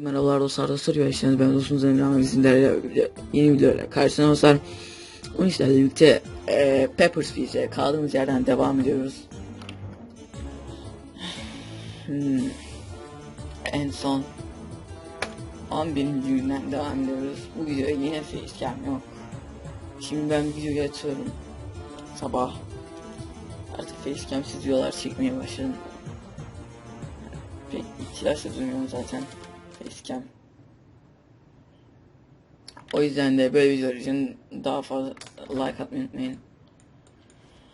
Merhabalar dostlar dostlar yaşlarınız ben dostunuz Emre ama bizimlerle yeni videolarla karşınızda dostlar. Bu işlerle birlikte e, Peppers Feast'e kaldığımız yerden devam ediyoruz. Hmm. En son 11. günden devam ediyoruz. Bu videoya yine facecam yok. Şimdi ben videoyu açıyorum. Sabah. Artık facecamsiz videolar çekmeye başladım. Pek ihtiyaç da duymuyorum zaten. Facecam. O yüzden de böyle videolar için daha fazla like atmayı unutmayın.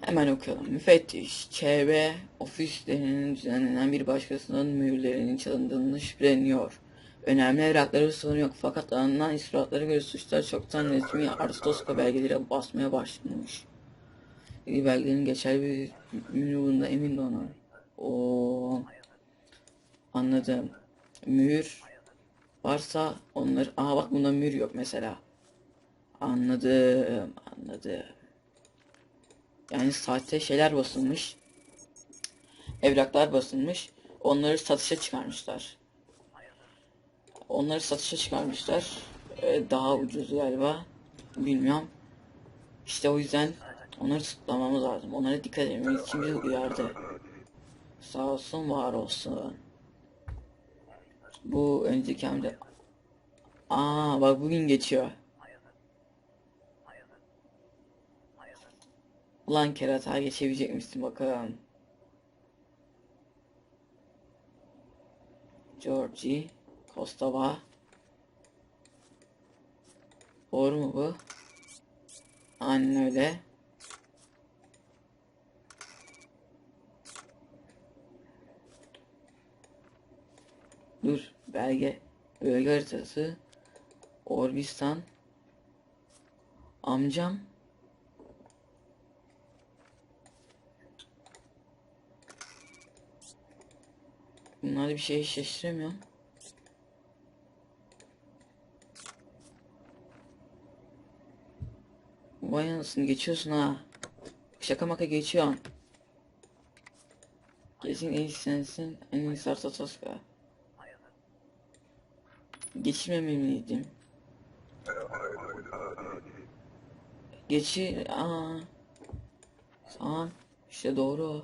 Hemen okuyalım. Müfettiş, ÇB ofislerinin düzenlenen bir başkasının mühürlerinin çalındığını şüpheleniyor. Önemli evrakları sorun yok fakat alınan ispatlara göre suçlar çoktan resmi Arstoska belgelere basmaya başlamış. İyi belgelerin geçerli bir mühür bunda emin de ona. O Anladım. Mühür varsa onları... Aha bak bunda mühür yok mesela. Anladım. Anladım. Yani sahte şeyler basılmış. Evraklar basılmış. Onları satışa çıkarmışlar. Onları satışa çıkarmışlar. Ee, daha ucuz galiba. Bilmiyorum. İşte o yüzden onları tutuklamamız lazım. Onlara dikkat etmemiz için bizi uyardı. Sağ olsun var olsun. Bu önceki hamle. Aa bak bugün geçiyor. Ulan kerata geçebilecek misin bakalım. Georgie Kostova. Doğru mu bu? Aynen öyle. Dur belge bölge haritası Orbistan amcam Bunlarda bir şey şaşıramıyorum. Vay anasını geçiyorsun ha. Şaka maka geçiyorsun. Kesin en iyisi sensin. En iyisi Arta Toska. Geçirmemeliydim. Geçi... Aa. Tamam. İşte doğru.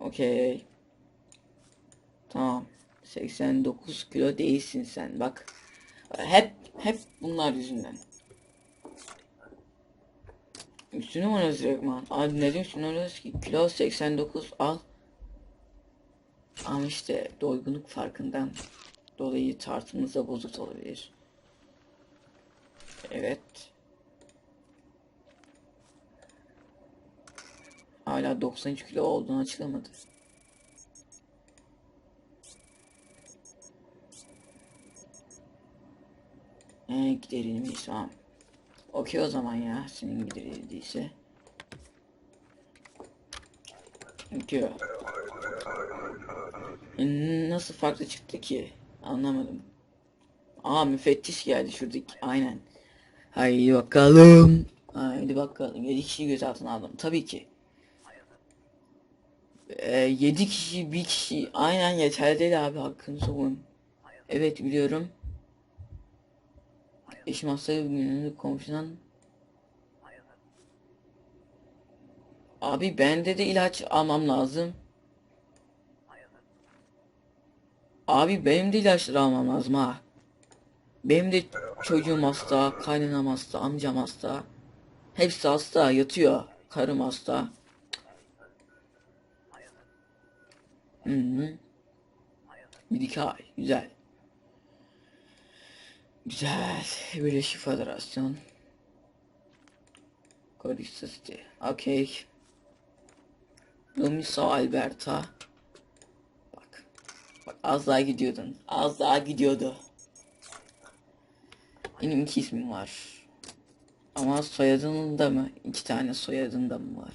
Okey. Tamam. 89 kilo değilsin sen bak. Hep hep bunlar yüzünden. Üstüne mi oynuyoruz direktman? Abi ne diyorsun üstüne oynuyoruz ki? Kilo 89 al. Ama işte doygunluk farkından dolayı tartımız da bozuk olabilir. Evet. 93 kilo olduğunu açıklamadı. Ee, giderilmiş tamam. Okey o zaman ya senin giderildiyse. Okey. E, nasıl farklı çıktı ki? Anlamadım. Aa müfettiş geldi şuradaki. Aynen. Haydi bakalım. Haydi bakalım. 7 kişi gözaltına aldım. Tabii ki. Ee, 7 kişi bir kişi aynen yeterli değil abi hakkını savun. Evet biliyorum. Eşim hastaydı bugün komşudan. Abi bende de ilaç almam lazım. Abi benim de ilaçları almam lazım ha. Benim de çocuğum hasta, kaynanam hasta, amcam hasta. Hepsi hasta, yatıyor. Karım hasta. Hı hı. Bir iki ay, güzel. Güzel. Birleşik Federasyon. Kodix City. Okey. Lumiso Alberta. Bak. Bak az daha gidiyordun. Az daha gidiyordu. Benim iki ismim var. Ama soyadında mı? İki tane soyadında mı var?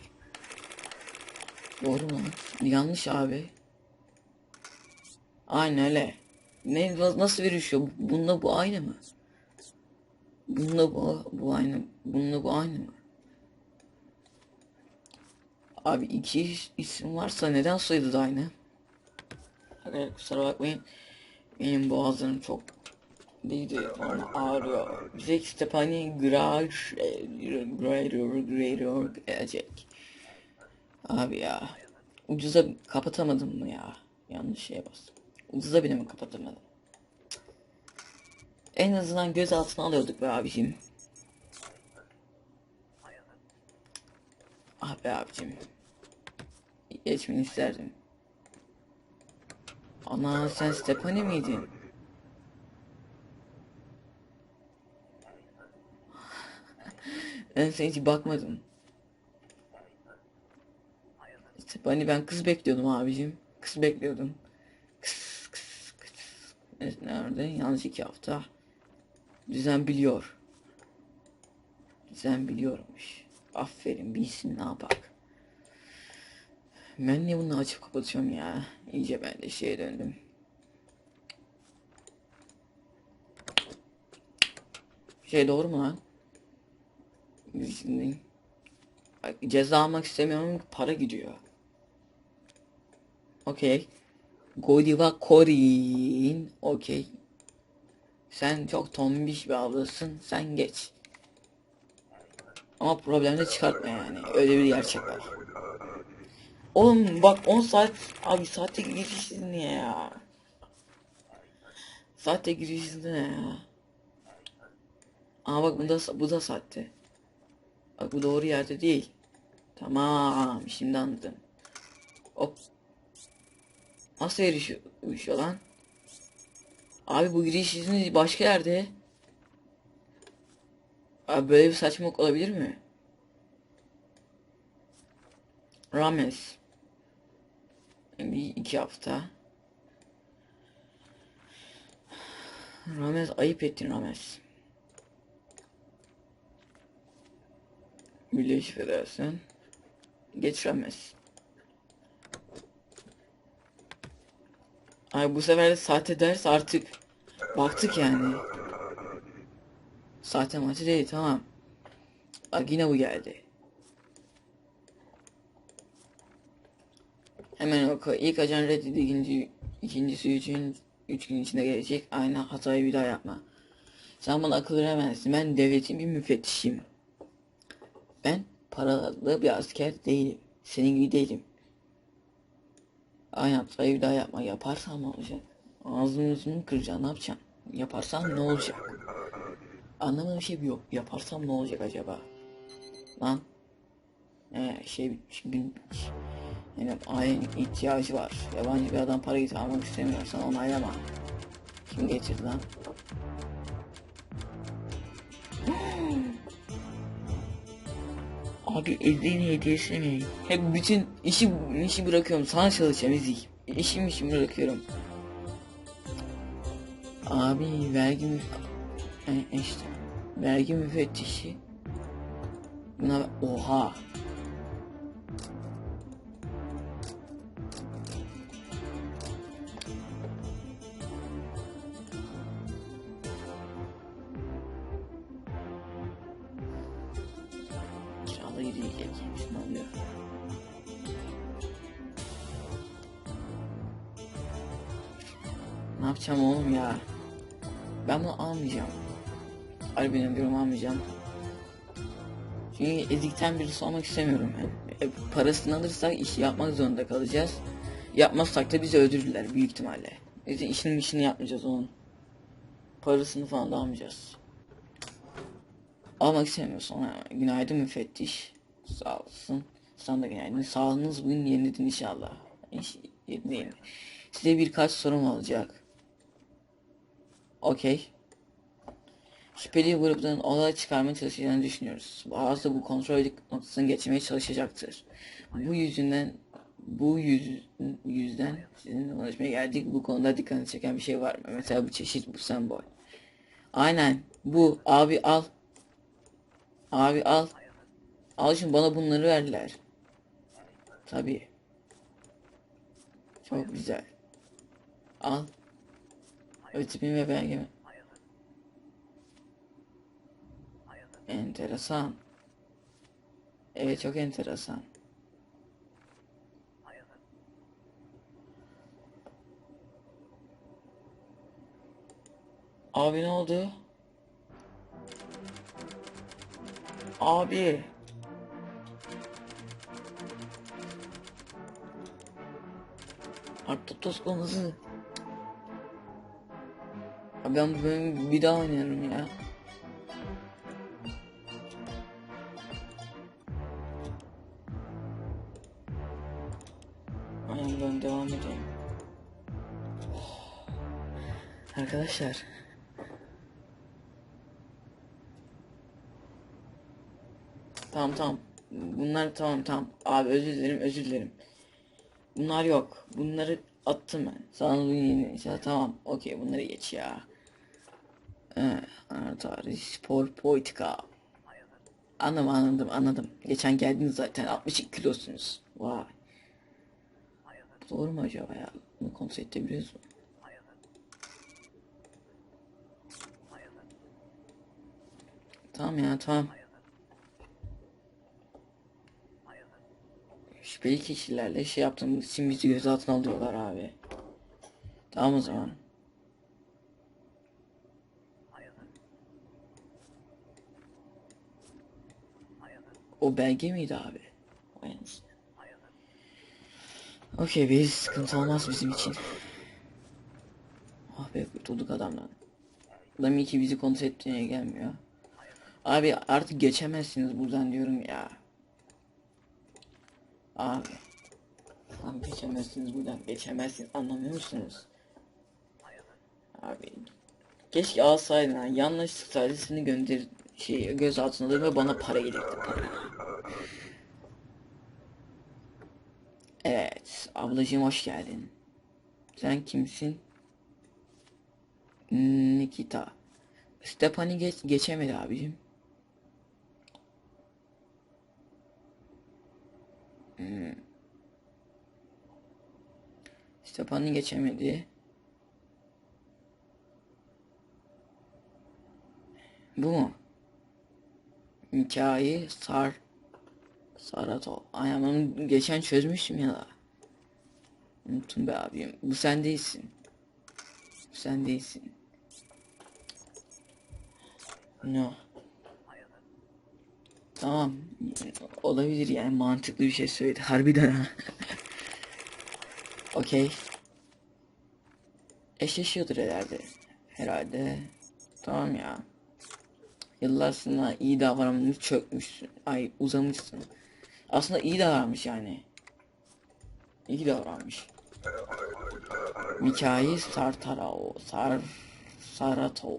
Doğru mu? Yanlış abi. Aynen öyle. Ne nasıl virüsüyor? Bunda bu aynı mı? Bunda bu bu aynı. Bunda bu aynı mı? Abi iki isim varsa neden soyadı da aynı? Arkadaşlar kusura bakmayın. Benim boğazım çok değildi falan ağrıyor. Bize Stepani Graş Grader Grader gelecek. Abi ya. Ucuza kapatamadım mı ya? Yanlış şeye bastım. Ucuza bile mi kapatamadım? En azından göz altına alıyorduk be abicim. Ah be abicim. Geçmeni isterdim. Ana sen Stepani miydin? ben sana hiç bakmadım. Stepani ben kız bekliyordum abicim. Kız bekliyordum. Evet, Nerede? Yalnız iki hafta. Düzen biliyor. Düzen biliyormuş. Aferin bilsin ne yapak. Ben niye bunu açıp kapatıyorum ya? İyice ben de şeye döndüm. Şey doğru mu lan? Şimdi ceza almak istemiyorum para gidiyor. Okey. Godiva Korin. Okey. Sen çok tombiş bir ablasın. Sen geç. Ama problemde çıkartma yani. Öyle bir gerçek var. Oğlum bak 10 saat abi saatte giriş izni ya? Saatte giriş ne ya? Aa bak bu da bu da saatte. Bak bu doğru yerde değil. Tamam şimdi anladım. Hop. Nasıl erişiyor lan? Abi bu giriş izni başka yerde. Abi böyle bir saçmalık olabilir mi? Rames. Bir iki hafta. Rames ayıp ettin Rames. Birleşik Federasyon. Geç Rames. Ay bu sefer de sahte ders artık baktık yani. Sahte maçı değil tamam. Bak yine bu geldi. Hemen oku. İlk ajan reddedi ikinci, ikincisi üçün, üç gün içinde gelecek. Aynı hatayı bir daha yapma. Sen bana akıl veremezsin. Ben devletin bir müfettişiyim. Ben paralı bir asker değilim. Senin gibi değilim. Bir daha yapma. Yaparsan ne olacak? Ağzını yüzünü kıracaksın. Ne yapacaksın? Yaparsan ne olacak? Anlamadığım şey yok. Yaparsam ne olacak acaba? Lan. Ee, şey bitmiş. Yani ailenin ihtiyacı var. Yabancı bir adam para getir almak istemiyorsan onaylama. Kim getirdi lan? Abi Ezgi'nin hediyesi mi? Hep bütün işi işi bırakıyorum. Sana çalışacağım Ezgi. İşim işimi bırakıyorum. Abi vergi müf... İşte. Vergi müfettişi. Buna oha. Kiralı yürüyecek. Ne oluyor? Ne yapacağım oğlum ya? Ben bunu almayacağım. Harbiden diyorum almayacağım. Çünkü ezikten birisi olmak istemiyorum ben. E, parasını alırsak işi yapmak zorunda kalacağız. Yapmazsak da bizi öldürürler büyük ihtimalle. Biz de işinin işini yapmayacağız onun. Parasını falan da almayacağız. Almak istemiyorsun. Ha, günaydın müfettiş. Sağ olsun. Sana da günaydın. Sağlığınız bugün yerindedir inşallah. İş, yerindeyim. Size birkaç sorum olacak. Okey. Şüpheli grupların olay çıkarmaya çalışacağını düşünüyoruz. Bazı bu kontrol noktasını geçmeye çalışacaktır. Bu yüzünden bu yüz, yüzden sizinle ulaşmaya geldik. Bu konuda dikkatini çeken bir şey var mı? Mesela bu çeşit bu sembol. Aynen. Bu abi al. Abi al. Al şimdi bana bunları verdiler. Tabii. Çok güzel. Al. Ötipim ve belgemi. Enteresan. Evet çok enteresan. Abi ne oldu? Abi. Artotos konusu. Abi ben bu bölümü bir daha oynarım ya. Aynen ben devam edeyim. Arkadaşlar. Tamam tamam. Bunlar tamam tamam. Abi özür dilerim özür dilerim. Bunlar yok. Bunları attım ben. Sana yeni işte tamam. Okey bunları geç ya. Ee, anahtar spor politika. Anladım anladım anladım. Geçen geldiniz zaten 62 kilosunuz. Vay. Doğru mu acaba ya? Bunu kontrol edebiliyoruz mu? Tamam ya tamam. Şüpheli kişilerle şey yaptığımız için bizi gözaltına alıyorlar abi. Tamam o zaman. O belge miydi abi? Okey bir sıkıntı olmaz bizim için. Ah be kurtulduk adamdan. Adam iyi ki bizi kontrol etmeye gelmiyor. Abi artık geçemezsiniz buradan diyorum ya. Abi. Abi geçemezsiniz buradan geçemezsiniz anlamıyor musunuz? Abi. Keşke alsaydın ha. Yanlışlık sadesini gönder şey göz altına ve bana para gelirdi. Evet ablacığım hoş geldin. Sen kimsin? Nikita. Stepani geç geçemedi abicim. Hmm. Stepani geçemedi. Bu mu? Hikaye Sar Saratov. Ay ama onu geçen çözmüştüm ya. Unuttum be abim. Bu sen değilsin. Bu sen değilsin. No. Tamam. Olabilir yani mantıklı bir şey söyledi. Harbiden ha. Okey. Eşleşiyordur herhalde. Herhalde. Tamam ya. Yıllar sonra iyi davranmış çökmüşsün. Ay uzamışsın. Aslında iyi davranmış yani. İyi davranmış. Mikhail Sartarao. Sar Saratov.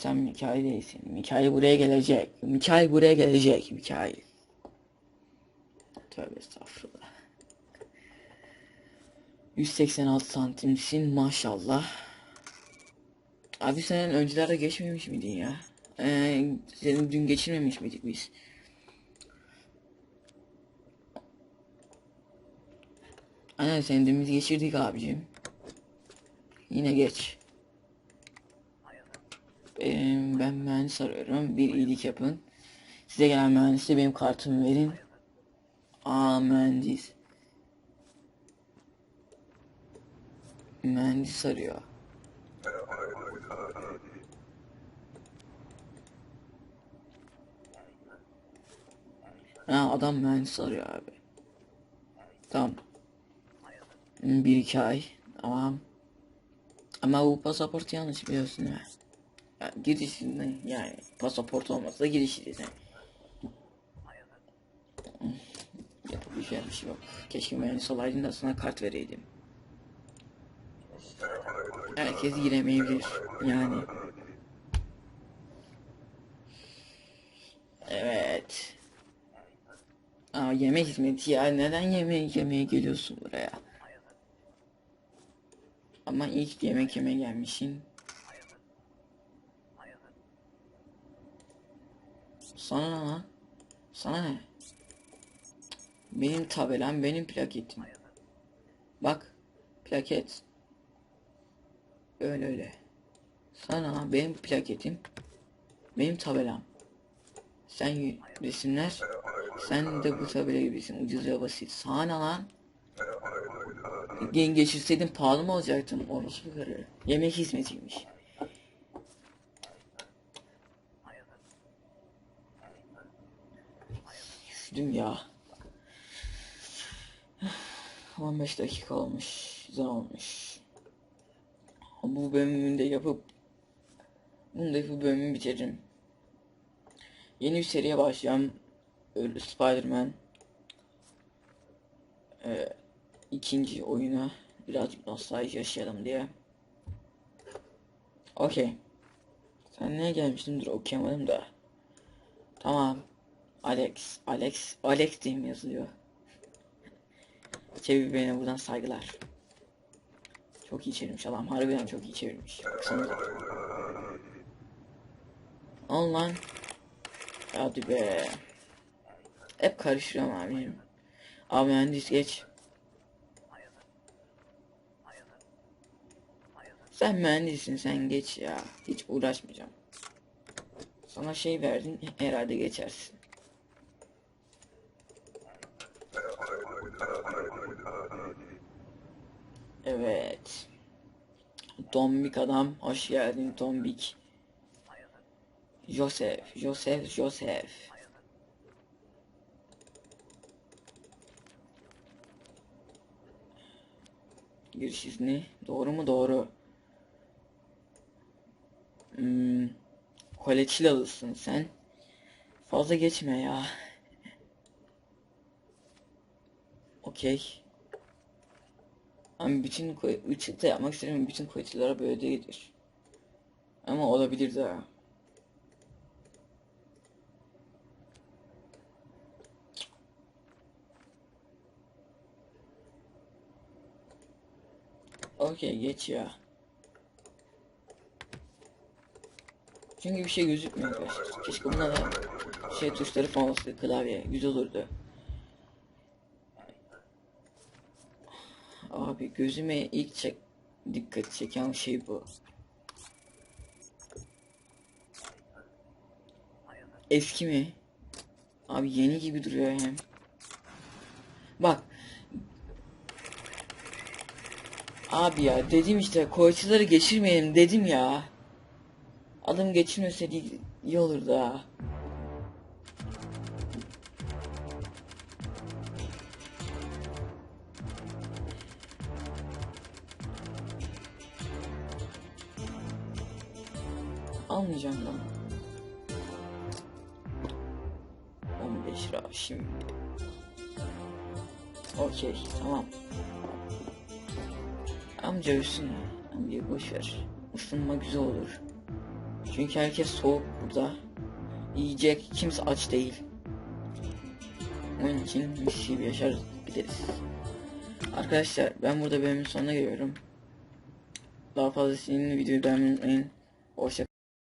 Sen Mikail değilsin. Mikail buraya gelecek. Mikail buraya gelecek. Mikail. Tövbe estağfurullah. 186 santimsin maşallah. Abi sen öncelerde geçmemiş miydin ya? Ee, senin dün geçirmemiş miydik biz? Aynen senin dün biz geçirdik abicim. Yine geç. Ben mühendis arıyorum. Bir iyilik yapın. Size gelen mühendise benim kartımı verin. Aa mühendis. Mühendis arıyor. Ha adam mühendis arıyor abi. Tamam. Bir iki ay. Tamam. Ama bu pasaport yanlış biliyorsun ya. Girişinden yani pasaport olmasa girişi sen. Yapabileceğim bir şey yok. Keşke mühendis olaydın da sana kart vereydim. Herkes giremeyebilir. Yani. Evet. Aa, yemek hizmeti ya neden yemek yemeye geliyorsun buraya? Ama ilk yemek yemeye gelmişsin. Sana ne lan? Sana ne? Benim tabelam benim plaketim. Bak plaket. Öyle öyle. Sana benim plaketim. Benim tabelam. Sen resimler. Sen de bu tabela gibisin. Ucuz ve basit. Sana lan. geçirseydin pahalı mı olacaktın? O iş yukarı. Yemek hizmetiymiş. Üşüdüm ya. 15 dakika olmuş. Güzel olmuş. Bu bölümünü de yapıp bunu da yapıp bölümü bitiririm. Yeni bir seriye başlayacağım. Spider-Man. Ee, ikinci oyuna birazcık nostalji yaşayalım diye. Okey. Sen neye gelmiştin? Dur okuyamadım da. Tamam. Alex. Alex. Alex diye mi yazılıyor? Çevir beni buradan saygılar. Çok iyi çevirmiş adam. Harbiden çok iyi çevirmiş. Baksanıza. Online. Hadi be. Hep karıştırıyorum abi. Abi mühendis geç. Sen mühendissin sen geç ya. Hiç uğraşmayacağım. Sana şey verdim herhalde geçersin. Evet. Dombik adam hoş geldin Dombik. Joseph, Joseph, Joseph. Giriş izni doğru mu doğru. Hmm, Koleçilalısın sen. Fazla geçme ya. Okey. Ama bütün ışıkta yapmak istedim bütün koleçilara böyle değildir. Ama olabilir de. Okey geç ya. Çünkü bir şey gözükmüyor arkadaşlar. Keşke bunda da şey tuşları falan olsaydı klavye. Güzel olurdu. Abi gözüme ilk çek dikkat çeken şey bu. Eski mi? Abi yeni gibi duruyor hem. Bak. Abi ya dedim işte koyçuları geçirmeyelim dedim ya. Adam geçirmeseydi iyi olurdu ha. Almayacağım ben. 15 lira şimdi. Okey tamam. Amca üstüne. Amca boş ver. Isınma güzel olur. Çünkü herkes soğuk burada. Yiyecek kimse aç değil. Onun için mis gibi yaşarız gideriz. Arkadaşlar ben burada bölümün sonuna geliyorum. Daha fazla sizin videoyu beğenmeyi unutmayın. Hoşça